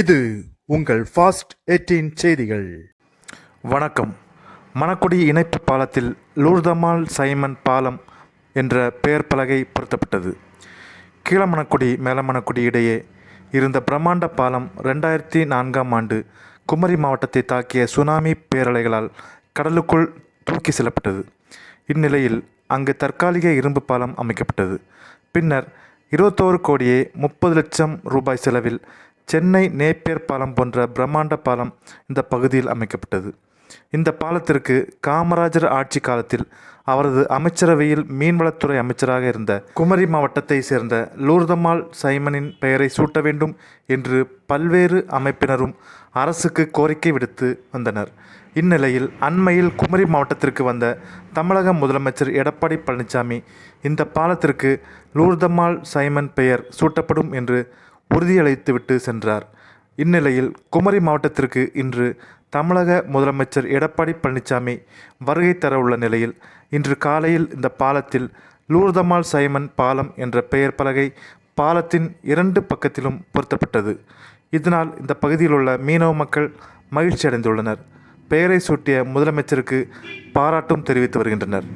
இது உங்கள் ஃபாஸ்ட் 18 செய்திகள். வணக்கம். மணக்குடி இணைப்பு பாலத்தில் லூர்தமால் சைமன் பாலம் என்ற பெயர் பலகை பொருத்தப்பட்டது. கீழமணக்குடி மேலமணக்குடி இடையே இருந்த பிரம்மாண்ட பாலம் ரெண்டாயிரத்தி நான்காம் ஆண்டு குமரி மாவட்டத்தை தாக்கிய சுனாமி பேரலைகளால் கடலுக்குள் தூக்கி செல்லப்பட்டது. இந்நிலையில் அங்கு தற்காலிக இரும்பு பாலம் அமைக்கப்பட்டது. பின்னர் இருபத்தோரு கோடியே முப்பது லட்சம் ரூபாய் செலவில் சென்னை நேப்பியர் பாலம் போன்ற பிரம்மாண்ட பாலம் இந்த பகுதியில் அமைக்கப்பட்டது. இந்த பாலத்திற்கு காமராஜர் ஆட்சி காலத்தில் அவரது அமைச்சரவையில் மீன்வளத்துறை அமைச்சராக இருந்த குமரி மாவட்டத்தை சேர்ந்த லூர்தம்மாள் சைமனின் பெயரை சூட்ட வேண்டும் என்று பல்வேறு அமைப்பினரும் அரசுக்கு கோரிக்கை விடுத்து வந்தனர். இந்நிலையில் அண்மையில் குமரி மாவட்டத்திற்கு வந்த தமிழக முதலமைச்சர் எடப்பாடி பழனிசாமி இந்த பாலத்திற்கு லூர்தம்மாள் சைமன் பெயர் சூட்டப்படும் என்று உறுதியளித்துவிட்டு சென்றார். இந்நிலையில் குமரி மாவட்டத்திற்கு இன்று தமிழக முதலமைச்சர் எடப்பாடி பழனிசாமி வருகை தரவுள்ள நிலையில் இன்று காலையில் இந்த பாலத்தில் லூர்தமால் சைமன் பாலம் என்ற பெயர் பலகை பாலத்தின் இரண்டு பக்கத்திலும் பொருத்தப்பட்டது. இதனால் இந்த பகுதியில் உள்ள மீனவ மக்கள் மகிழ்ச்சி அடைந்துள்ளனர் பெயரை சூட்டிய முதலமைச்சருக்கு பாராட்டும் தெரிவித்து வருகின்றனர்.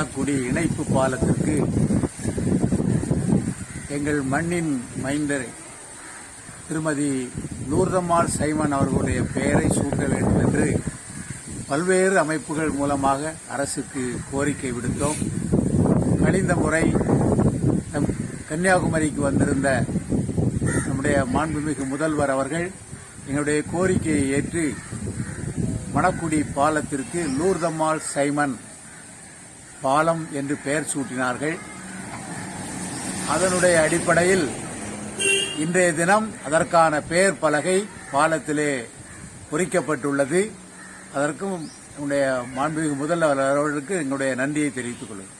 மணக்குடி இணைப்பு பாலத்திற்கு எங்கள் மண்ணின் மைந்தர் திருமதி நூர்தம்மாள் சைமன் அவர்களுடைய பெயரை சூட்ட வேண்டும் என்று பல்வேறு அமைப்புகள் மூலமாக அரசுக்கு கோரிக்கை விடுத்தோம். கழிந்த முறை நம் கன்னியாகுமரிக்கு வந்திருந்த நம்முடைய மாண்புமிகு முதல்வர் அவர்கள் எங்களுடைய கோரிக்கையை ஏற்று மணக்குடி பாலத்திற்கு லூர்தம்மாள் சைமன் பாலம் என்று பெயர் சூட்டினார்கள். அதனுடைய அடிப்படையில் இன்றைய தினம் அதற்கான பெயர் பலகை பாலத்திலே பொறிக்கப்பட்டுள்ளது. அதற்கும் என்னுடைய மாண்புமிகு முதல்வர் அவர்களுக்கு எங்களுடைய நன்றியை தெரிவித்துக் கொள்கிறேன்.